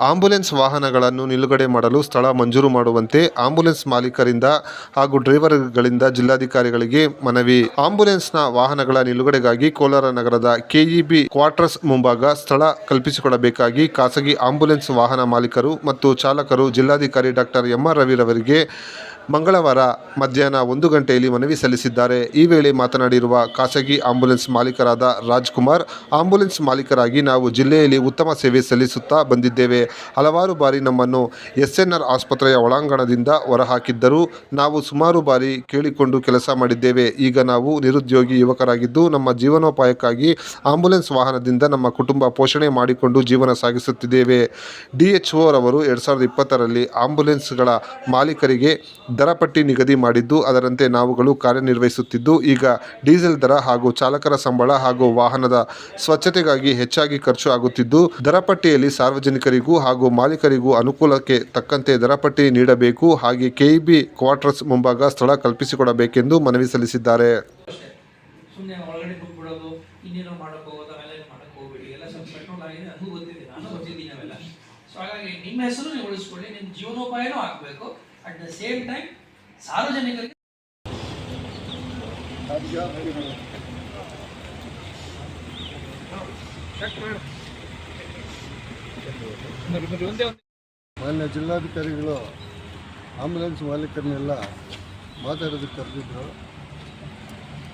Ambulance ವಾಹನಗಳನ್ನು ನಿಲುಗಡೆ ಮಾಡಲು ಸ್ಥಳ ಮಂಜೂರು ಮಾಡುವಂತೆ ಆಂಬ್ಯುಲೆನ್ಸ್ ಮಾಲೀಕರಿಂದ ಹಾಗೂ ಡ್ರೈವರ್ಗಳಿಂದ ಜಿಲ್ಲಾಧಿಕಾರಿಗಳಿಗೆ ಮನವಿ. ಆಂಬ್ಯುಲೆನ್ಸ್ನ ವಾಹನಗಳ ನಿಲುಗಡೆಗಾಗಿ ಕೋಲಾರ ನಗರದ ಕೆಇಬಿ ಕ್ವಾರ್ಟರ್ಸ್ ಮುಂಭಾಗ ಸ್ಥಳ ಕಲ್ಪಿಸಿಕೊಡಬೇಕಾಗಿ ಖಾಸಗಿ ಆಂಬ್ಯುಲೆನ್ಸ್ ವಾಹನ ಮಾಲೀಕರು ಮತ್ತು ಚಾಲಕರು ಜಿಲ್ಲಾಧಿಕಾರಿ ಡಾಕ್ಟರ್ ಎಂಆರ್ ರವಿರವರಿಗೆ ಮಂಗಳವಾರ ಮಧ್ಯಾಹ್ನ ಒಂದು ಗಂಟೆಯಲ್ಲಿ ಮನವಿ ಸಲ್ಲಿಸಿದ್ದಾರೆ. ಈ ವೇಳೆ ಮಾತನಾಡಿರುವ ಖಾಸಗಿ ಆಂಬ್ಯುಲೆನ್ಸ್ ಮಾಲೀಕರಾದ ರಾಜ್ಕುಮಾರ್ ಆಂಬ್ಯುಲೆನ್ಸ್ ಮಾಲೀಕರಾಗಿ ನಾವು ಜಿಲ್ಲೆಯಲ್ಲಿ ಉತ್ತಮ ಸೇವೆ ಸಲ್ಲಿಸುತ್ತಾ ಬಂದಿದ್ದೇವೆ. ಹಲವಾರು ಬಾರಿ ನಮ್ಮನ್ನು ಎಸ್ಎನ್ಆರ್ ಆಸ್ಪತ್ರೆಯ ಒಳಾಂಗಣದಿಂದ ಹೊರಹಾಕಿದ್ದರೂ ನಾವು ಸುಮಾರು ಬಾರಿ ಕೇಳಿಕೊಂಡು ಕೆಲಸ ಮಾಡಿದ್ದೇವೆ. ಈಗ ನಾವು ನಿರುದ್ಯೋಗಿ ಯುವಕರಾಗಿದ್ದು ನಮ್ಮ ಜೀವನೋಪಾಯಕ್ಕಾಗಿ ಆಂಬ್ಯುಲೆನ್ಸ್ ವಾಹನದಿಂದ ನಮ್ಮ ಕುಟುಂಬ ಪೋಷಣೆ ಮಾಡಿಕೊಂಡು ಜೀವನ ಸಾಗಿಸುತ್ತಿದ್ದೇವೆ. ಡಿಎಚ್ಒರವರು ಎರಡು ಸಾವಿರದ ಇಪ್ಪತ್ತರಲ್ಲಿ ಆಂಬ್ಯುಲೆನ್ಸ್ಗಳ ಮಾಲೀಕರಿಗೆ ದರ ಪಟ್ಟಿ ನಿಗದಿ ಮಾಡಿದ್ದು, ಅದರಂತೆ ನಾವುಗಳು ಕಾರ್ಯನಿರ್ವಹಿಸುತ್ತಿದ್ದು, ಈಗ ಡೀಸೆಲ್ ದರ ಹಾಗೂ ಚಾಲಕರ ಸಂಬಳ ಹಾಗೂ ವಾಹನದ ಸ್ವಚ್ಛತೆಗಾಗಿ ಹೆಚ್ಚಾಗಿ ಖರ್ಚು ಆಗುತ್ತಿದ್ದು ದರ ಪಟ್ಟಿಯಲ್ಲಿ ಸಾರ್ವಜನಿಕರಿಗೂ ಹಾಗೂ ಮಾಲೀಕರಿಗೂ ಅನುಕೂಲಕ್ಕೆ ತಕ್ಕಂತೆ ದರ ಪಟ್ಟಿ ನೀಡಬೇಕು. ಹಾಗೆ ಕೆಇಬಿ ಕ್ವಾರ್ಟರ್ಸ್ ಮುಂಭಾಗ ಸ್ಥಳ ಕಲ್ಪಿಸಿಕೊಡಬೇಕೆಂದು ಮನವಿ ಸಲ್ಲಿಸಿದ್ದಾರೆ. ನಿಮ್ಮ ಹೆಸರು ನೀವು ಉಳಿಸ್ಕೊಳ್ಳಿ, ನಿಮ್ಮ ಜೀವನೋಪಾಯನೂ ಆಗಬೇಕು. ಅಟ್ ದ ಸೇಮ್ ಟೈಮ್ ಸಾರ್ವಜನಿಕರಿಗೆ ಮಾನ್ಯ ಜಿಲ್ಲಾಧಿಕಾರಿಗಳು, ಆಂಬುಲೆನ್ಸ್ ಮಾಲೀಕರನ್ನೆಲ್ಲ ಮಾತಾಡೋದಕ್ಕೆ ಕರೆದಿದ್ದರು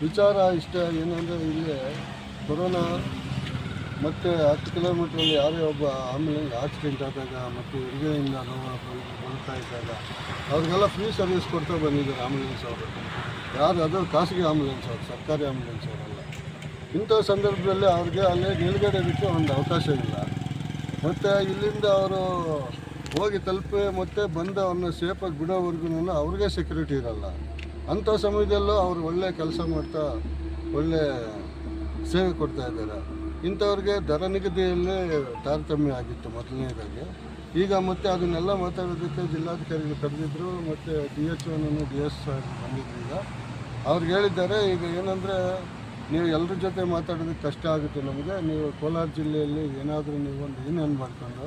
ವಿಚಾರ ಇಷ್ಟ ಏನಂದರೆ ಇಲ್ಲಿ ಕೊರೋನಾ ಮತ್ತು ಹತ್ತು ಕಿಲೋಮೀಟ್ರಲ್ಲಿ ಯಾರೇ ಒಬ್ಬ ಆಂಬುಲೆನ್ಸ್ ಆಕ್ಸಿಡೆಂಟ್ ಆದಾಗ ಮತ್ತು ಹೆರಿಗೆಯಿಂದ ನೋವು ಬರ್ತಾ ಇದ್ದಾಗ ಅವ್ರಿಗೆಲ್ಲ ಫ್ರೀ ಸರ್ವಿಸ್ ಕೊಡ್ತಾ ಬಂದಿದ್ದಾರೆ ಆಂಬುಲೆನ್ಸ್ ಅವರು. ಯಾರು ಅದು ಖಾಸಗಿ ಆಂಬುಲೆನ್ಸ್ ಅವರು, ಸರ್ಕಾರಿ ಆಂಬುಲೆನ್ಸ್ ಅವರಲ್ಲ. ಇಂಥ ಸಂದರ್ಭದಲ್ಲಿ ಅವ್ರಿಗೆ ಅಲ್ಲೇ ನಿಲುಗಡೆದಕ್ಕೆ ಒಂದು ಅವಕಾಶ ಇಲ್ಲ. ಮತ್ತು ಇಲ್ಲಿಂದ ಅವರು ಹೋಗಿ ತಲುಪಿ ಮತ್ತೆ ಬಂದು ಅವ್ರನ್ನ ಸೇಫಾಗಿ ಬಿಡೋವರೆಗೂ ಅವ್ರಿಗೆ ಸೆಕ್ಯೂರಿಟಿ ಇರಲ್ಲ. ಅಂಥ ಸಮಯದಲ್ಲೂ ಅವರು ಒಳ್ಳೆ ಕೆಲಸ ಮಾಡ್ತಾ ಒಳ್ಳೆ ಸೇವೆ ಕೊಡ್ತಾ ಇದ್ದಾರೆ. ಇಂಥವ್ರಿಗೆ ದರ ನಿಗದಿಯಲ್ಲೇ ತಾರತಮ್ಯ ಆಗಿತ್ತು ಮೊದಲನೇದಾಗಿ. ಈಗ ಮತ್ತೆ ಅದನ್ನೆಲ್ಲ ಮಾತಾಡೋದಕ್ಕೆ ಜಿಲ್ಲಾಧಿಕಾರಿಗಳು ಕರೆದಿದ್ರು, ಮತ್ತು ಡಿ ಎಚ್ ಒನನ್ನು ಡಿ ಎಸ್ ಬಂದಿದ್ರು ಈಗ. ಅವ್ರಿಗೆ ಹೇಳಿದ್ದಾರೆ, ಈಗ ಏನಂದರೆ ನೀವು ಎಲ್ಲರ ಜೊತೆ ಮಾತಾಡೋದಕ್ಕೆ ಕಷ್ಟ ಆಗುತ್ತೆ ನಮಗೆ. ನೀವು ಕೋಲಾರ ಜಿಲ್ಲೆಯಲ್ಲಿ ಏನಾದರೂ ನೀವು ಒಂದು ಯೂನಿಯನ್ ಮಾಡಿಕೊಂಡು,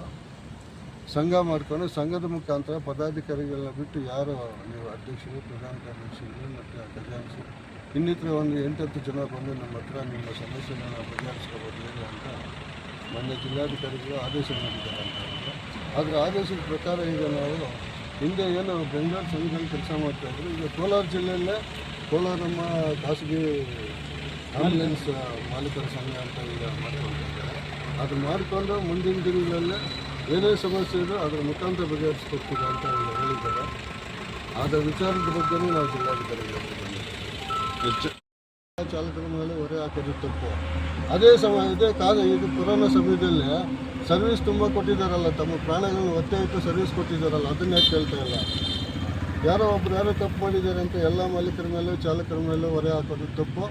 ಸಂಘ ಮಾಡಿಕೊಂಡು, ಸಂಘದ ಮುಖಾಂತರ ಪದಾಧಿಕಾರಿಗಳನ್ನ ಬಿಟ್ಟು ಯಾರು ನೀವು ಅಧ್ಯಕ್ಷರು, ಪ್ರಧಾನ ಕಾರ್ಯದರ್ಶಿಗಳು, ಮತ್ತು ಖಜಾನ್ಸಿ ಇನ್ನಿತರ ಒಂದು ಎಂಟತ್ತು ಜನ ಬಂದು ನಮ್ಮ ಹತ್ರ ನಿಮ್ಮ ಸಮಸ್ಯೆನ ನಾವು ಬಗೆಹರಿಸ್ಕೋಬೋದು, ಹೇಳಿ ಅಂತ ಮೊನ್ನೆ ಜಿಲ್ಲಾಧಿಕಾರಿಗಳು ಆದೇಶ ಮಾಡಿದ್ದಾರೆ ಅಂತ ಆದರೆ ಆದೇಶದ ಪ್ರಕಾರ ಈಗ ನಾವು ಹಿಂದೆ ಏನು ಬೆಂಗಳೂರು ಸಂಘದಲ್ಲಿ ಕೆಲಸ ಮಾಡ್ತಾಯಿದ್ರು ಈಗ ಕೋಲಾರ ಜಿಲ್ಲೆಯಲ್ಲೇ ಕೋಲಾರ ನಮ್ಮ ಖಾಸಗಿ ಆಂಬುಲೆನ್ಸ್ ಮಾಲೀಕರ ಸಂಘ ಅಂತ ಈಗ ಮಾಡ್ಕೊಂಡಿದ್ದಾರೆ. ಅದು ಮಾಡಿಕೊಂಡು ಮುಂದಿನ ದಿನಗಳಲ್ಲೇ ಏನೇ ಸಮಸ್ಯೆ ಇದೆ ಅದರ ಮುಖಾಂತರ ಬಗೆಹರಿಸ್ಕೊಡ್ತೀವಿ ಅಂತ ಹೇಳಿದ್ದಾರೆ. ಅದರ ವಿಚಾರದ ಬಗ್ಗೆ ನಾವು ಜಿಲ್ಲಾಧಿಕಾರಿಗಳಿಗೆ ಬಂದಿದ್ದೀವಿ ಚಾಲಕರ ಮೇಲೆ ಹೊರೆ ಹಾಕೋದು ತಪ್ಪು ಅದೇ ಸಮಯ ಇದೇ ಕಾಲ ಇದು ಕೊರೋನಾ ಸಮಯದಲ್ಲಿ ಸರ್ವಿಸ್ ತುಂಬ ಕೊಟ್ಟಿದ್ದಾರಲ್ಲ, ತಮ್ಮ ಪ್ರಾಣಗಳನ್ನು ಒತ್ತೆ ಇಟ್ಟು ಸರ್ವಿಸ್ ಕೊಟ್ಟಿದ್ದಾರಲ್ಲ, ಅದನ್ನ ಯಾಕೆ ಕೇಳ್ತಾ ಇಲ್ಲ. ಯಾರೋ ಒಬ್ರು ಯಾರೋ ತಪ್ಪು ಮಾಡಿದ್ದಾರೆ ಅಂತ ಎಲ್ಲ ಮಾಲೀಕರ ಮೇಲೆ ಚಾಲಕರ ಮೇಲೆ ಹೊರೆ ಹಾಕೋದು ತಪ್ಪು.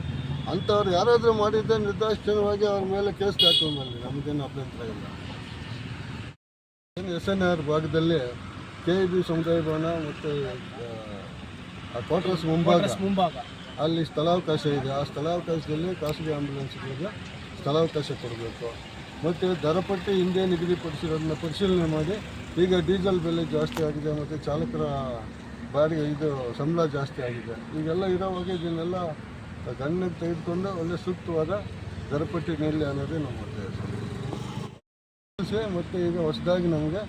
ಅಂಥವ್ರು ಯಾರಾದರೂ ಮಾಡಿದ್ದೆ ನಿರ್ದಾಕ್ಷಿಣ್ಯವಾಗಿ ಅವ್ರ ಮೇಲೆ ಕೇಸ್ ಹಾಕೊಂಡ್ಬಲ್ಲಿ ನಮಗೇನು ಅಭ್ಯಂತರ ಇಲ್ಲ. ಏನು ಎಸ್ ಎನ್ ಆರ್ ಭಾಗದಲ್ಲಿ ಕೆ ಇ ಬಿ ಸಮುದಾಯ ಭವನ ಮತ್ತು, ಆ ಕ್ವಾರ್ಟರ್ಸ್ ಮುಂಭಾಗ. ಮುಂಭಾಗ. ಅಲ್ಲಿ ಸ್ಥಳಾವಕಾಶ ಇದೆ. ಆ ಸ್ಥಳಾವಕಾಶದಲ್ಲಿ ಖಾಸಗಿ ಆಂಬ್ಯುಲೆನ್ಸ್ಗಳಿಗೆ ಸ್ಥಳಾವಕಾಶ ಕೊಡಬೇಕು. ಮತ್ತು ದರಪಟ್ಟಿ ಹಿಂದೆ ನಿಗದಿಪಡಿಸಿರೋದನ್ನ ಪರಿಶೀಲನೆ ಮಾಡಿ. ಈಗ ಡೀಸೆಲ್ ಬೆಲೆ ಜಾಸ್ತಿ ಆಗಿದೆ ಮತ್ತು ಚಾಲಕರ ಬಾಡಿಗೆ ಇದು ಸಂಬಳ ಜಾಸ್ತಿ ಆಗಿದೆ. ಈಗೆಲ್ಲ ಇರೋವಾಗ ಇದನ್ನೆಲ್ಲ ಗಣ್ಣಿಗೆ ತೆಗೆದುಕೊಂಡು ಒಳ್ಳೆ ಸೂಕ್ತವಾದ ದರಪಟ್ಟಿ ನೀಡಲಿ ಅನ್ನೋದೇ ನಮ್ಮ ಉದ್ದೇಶ ಮತ್ತು ಈಗ ಹೊಸದಾಗಿ ನಮಗೆ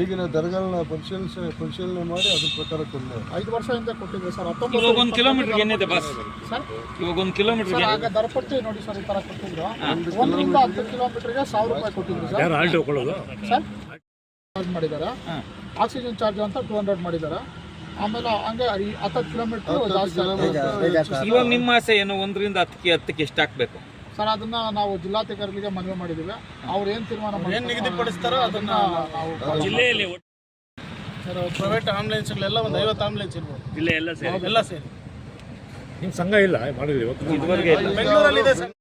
ಈಗಿನ ದರಗಳನ್ನ ಪರಿಶೀಲಿಸಿ ಪರಿಶೀಲನೆ ಮಾಡಿ ಅದ್ರ ಪ್ರಕಾರ ಕೊಡಲಿ ಐದು ವರ್ಷದಿಂದ ಕೊಟ್ಟಿದ್ವಿ ಸರ್. ಇವಾಗ ಒಂದು ಕಿಲೋಮೀಟರ್ ಏನಿದೆ ಬಸ್? ಸರ್. ಇವಾಗ ಒಂದು ಕಿಲೋಮೀಟರ್ ಸರ್ ಆಗ ಕೊಡ್ತೀವಿ ನೋಡಿ ಸರ್ ಈ ತರ ಕೊಟ್ಟಿದ್ರು. ಒಂದರಿಂದ ಹತ್ತು ಕಿಲೋಮೀಟರ್ಗೆ ಸಾವಿರ ರೂಪಾಯಿ ಕೊಟ್ಟಿದ್ರು ಸರ್. ಸರ್ ಚಾರ್ಜ್ ಮಾಡಿದ್ದಾರೆ ಆಕ್ಸಿಜನ್ ಚಾರ್ಜ್ ಅಂತ ಟೂ ಹಂಡ್ರೆಡ್ ಮಾಡಿದ್ದಾರೆ ಆಮೇಲೆ ಹಂಗೆ ಹತ್ತು ಹತ್ತತ್ತು ಕಿಲೋಮೀಟರ್ ಜಾಸ್ತಿ. ಇವಾಗ ನಿಮ್ಮ ಆಸೆ ಏನು? ಒಂದರಿಂದ ಹತ್ತಕ್ಕೆ ಹತ್ತಕ್ಕೆ ಎಷ್ಟು ಹಾಕ್ಬೇಕು? ಸರ್ ಅದನ್ನ ನಾವು ಜಿಲ್ಲಾಧಿಕಾರಿಗಳಿಗೆ ಮನವಿ ಮಾಡಿದ್ದೀವಿ. ಅವ್ರು ಏನು ತೀರ್ಮಾನ ಏನು ನಿಗದಿಪಡಿಸ್ತಾರೋ ಅದನ್ನ ನಾವು ಜಿಲ್ಲೆಯಲ್ಲಿ ಸರ್ ಪ್ರೈವೇಟ್ ಆಂಬುಲೆನ್ಸ್ಗಳೆಲ್ಲ ಒಂದು ಐವತ್ತು ಆಂಬುಲೆನ್ಸ್ ಇರ್ಬೋದು. ಜಿಲ್ಲೆ ಎಲ್ಲ ಸೇರಿ. ಎಲ್ಲ ಸೇರಿ. ನಿಮ್ಮ ಸಂಘ ಇಲ್ಲ ಮಾಡಿದ್ರಿ ಇವತ್ತು? ಇದುವರೆಗೆ ಬೆಂಗಳೂರಲ್ಲಿ ಇದೆ ಸರ್